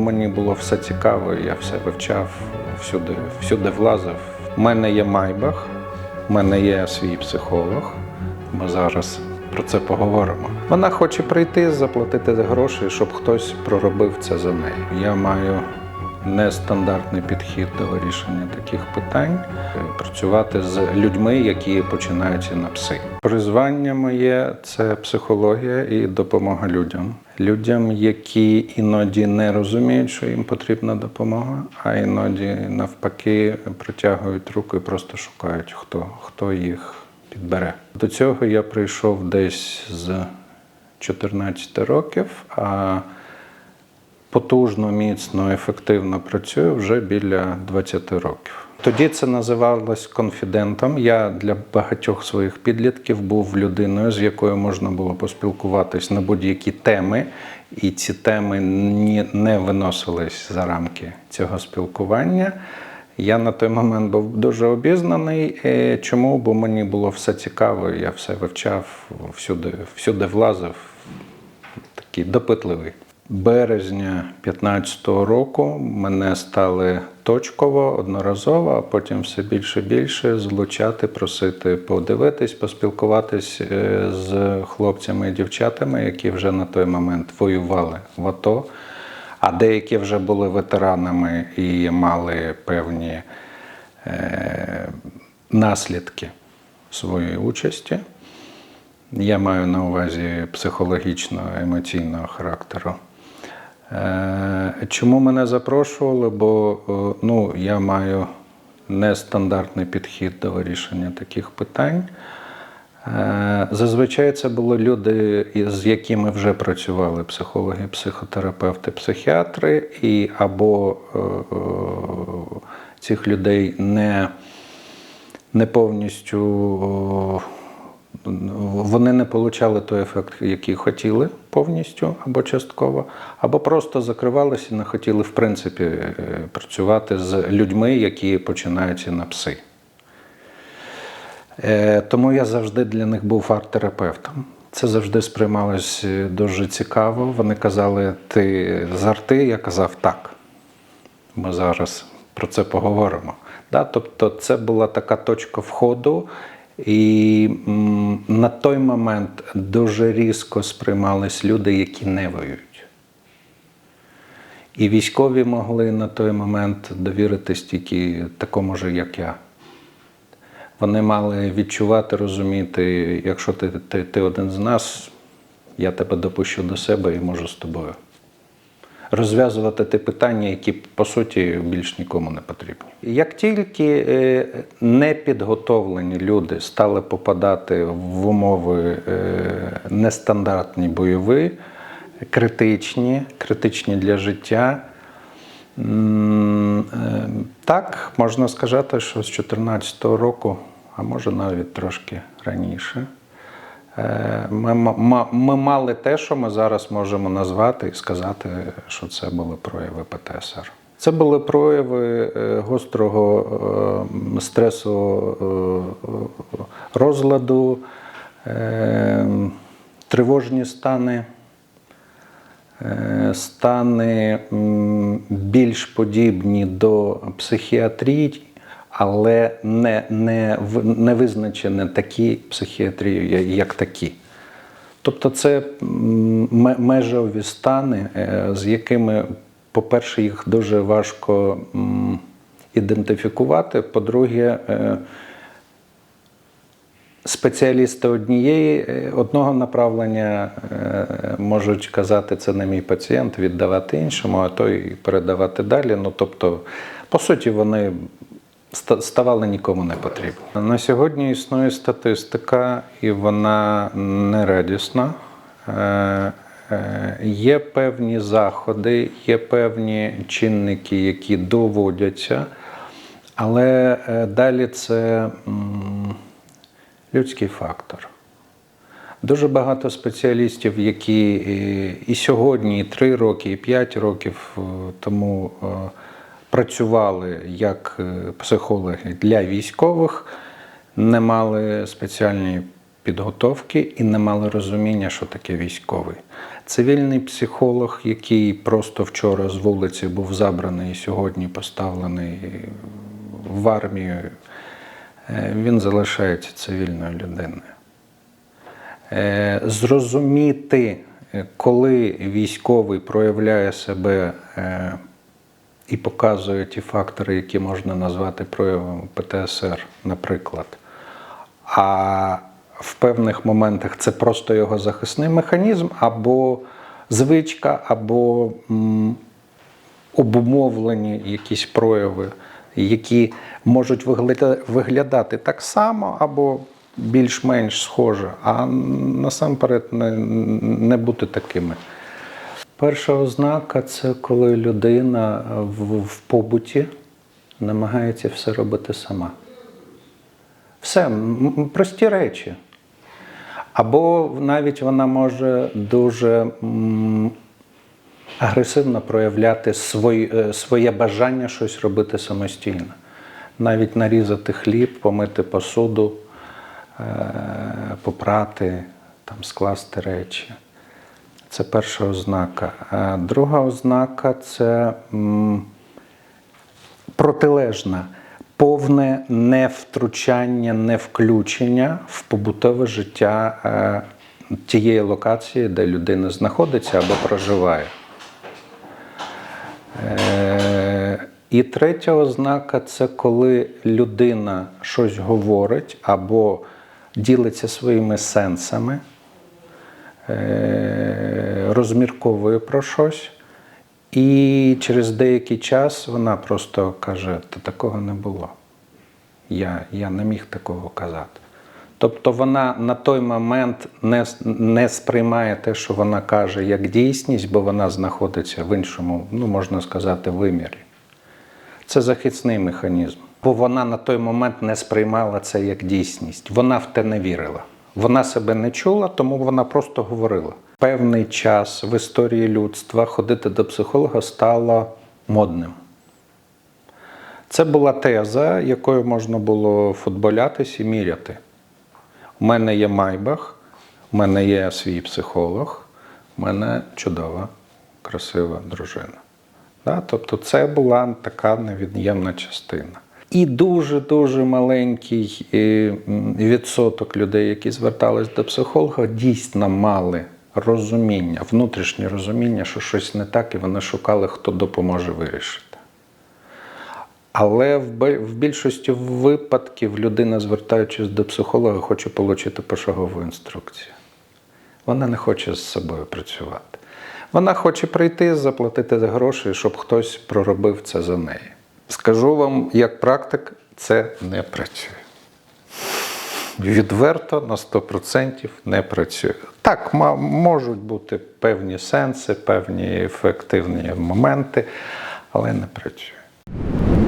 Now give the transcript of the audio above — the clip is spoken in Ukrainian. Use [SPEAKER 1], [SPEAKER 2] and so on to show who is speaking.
[SPEAKER 1] мені було все цікаво, я все вивчав, всюди, всюди влазив. У мене є майбах, у мене є свій психолог. Ми зараз про це поговоримо. Вона хоче прийти, заплатити гроші, щоб хтось проробив це за неї. Я маю нестандартний підхід до вирішення таких питань, працювати з людьми, які починаються на пси. Призвання моє це психологія і допомога людям. Людям, які іноді не розуміють, що їм потрібна допомога, а іноді навпаки протягують руку і просто шукають, хто, хто їх підбере. До цього я прийшов десь з 14 років. а потужно, міцно, ефективно працюю вже біля 20 років. Тоді це називалось конфідентом. Я для багатьох своїх підлітків був людиною, з якою можна було поспілкуватись на будь-які теми, і ці теми не виносились за рамки цього спілкування. Я на той момент був дуже обізнаний. Е, Чому? Бо мені було все цікаво, я все вивчав, всюди, всюди влазив, такий допитливий. Березня 15-го року мене стали точково, одноразово, а потім все більше і більше злучати, просити подивитись, поспілкуватись е, з хлопцями і дівчатами, які вже на той момент воювали в АТО, а деякі вже були ветеранами і мали певні е, наслідки своєї участі. Я маю на увазі психологічно-емоційного характеру. Е, Чому мене запрошували? Бо е, ну, я маю нестандартний підхід до вирішення таких питань. Е, Зазвичай це були люди, з якими вже працювали психологи, психотерапевти, психіатри, і або цих людей не, не повністю вони не отримали той ефект, який хотіли повністю або частково, або просто закривалися і не хотіли, в принципі, е, працювати з людьми, які починаються на пси. Е, Тому я завжди для них був арт-терапевтом. Це завжди сприймалось е, дуже цікаво. Вони казали, ти з арти? Я казав так. Ми зараз про це поговоримо. Да? Тобто, це була така точка входу, і на той момент дуже різко сприймались люди, які не воюють. І військові могли на той момент довіритись тільки такому же, як я. Вони мали відчувати, розуміти, якщо ти, ти, ти один з нас, я тебе допущу до себе і можу з тобою. Розв'язувати ті питання, які по суті більш нікому не потрібні. Як тільки е, непідготовлені люди стали попадати в умови е, нестандартні бойові, критичні, критичні для життя, е, Так, можна сказати, що з 2014 року, а може навіть трошки раніше, ми, м- ми мали те, що ми зараз можемо назвати і сказати, що це були прояви ПТСР. Це були прояви е, гострого е, е, розладу, е, тривожні стани е, стани більш подібні до психіатрії, але не, не, не визначені такі психіатрією, як такі. Тобто це межові стани, е, з якими, по-перше, їх дуже важко ідентифікувати. По-друге, е, спеціалісти однієї е, одного направлення можуть казати, це не мій пацієнт, віддавати іншому, а той передавати далі. Ну тобто, по суті, вони ставали нікому не потрібні. На сьогодні існує статистика, і вона нерадісна. Е, е, Є певні заходи, є певні чинники, які доводяться, але е, далі це людський фактор. Дуже багато спеціалістів, які і сьогодні, і 3 роки, і 5 років тому працювали як е, психологи для військових, не мали спеціальної підготовки і не мали розуміння, що таке військовий. Цивільний психолог, який просто вчора з вулиці був забраний і сьогодні поставлений в армію, е, він залишається цивільною людиною. Е, Зрозуміти, коли військовий проявляє себе і показує ті фактори, які можна назвати проявом ПТСР, наприклад. А в певних моментах це просто його захисний механізм, або звичка, або обумовлені якісь прояви, які можуть виглядати так само або більш-менш схоже, а насамперед не, не бути такими. Перша ознака це коли людина в, в побуті намагається все робити сама. Все, прості речі. Або навіть вона може дуже м, агресивно проявляти свої, е, своє бажання щось робити самостійно. Навіть нарізати хліб, помити посуду, е, попрати, там, скласти речі. Це перша ознака. Друга ознака це протилежна, повне невтручання, невключення в побутове життя е, тієї локації, де людина знаходиться або проживає. Е, І третя ознака це коли людина щось говорить або ділиться своїми сенсами, розмірковує про щось, і через деякий час вона просто каже: Та такого не було. Я, я не міг такого казати. Тобто вона на той момент не, не сприймає те, що вона каже, як дійсність, бо вона знаходиться в іншому, ну можна сказати, вимірі. Це захисний механізм. Бо вона на той момент не сприймала це як дійсність. Вона в те не вірила. Вона себе не чула, тому вона просто говорила. Певний час в історії людства ходити до психолога стало модним. Це була теза, якою можна було футболятись і міряти. У мене є майбах, у мене є свій психолог, у мене чудова, красива дружина. Тобто це була така невід'ємна частина. І дуже-дуже маленький е, відсоток людей, які звертались до психолога, дійсно мали розуміння, внутрішнє розуміння, що щось не так, і вони шукали, хто допоможе вирішити. Але в більшості випадків людина, звертаючись до психолога, хоче отримати пошагову інструкцію. Вона не хоче з собою працювати. Вона хоче прийти, заплатити гроші, щоб хтось проробив це за неї. Скажу вам, як практик, це не працює. Відверто на 100% не працює. Так, можуть бути певні сенси, певні ефективні моменти, але не працює.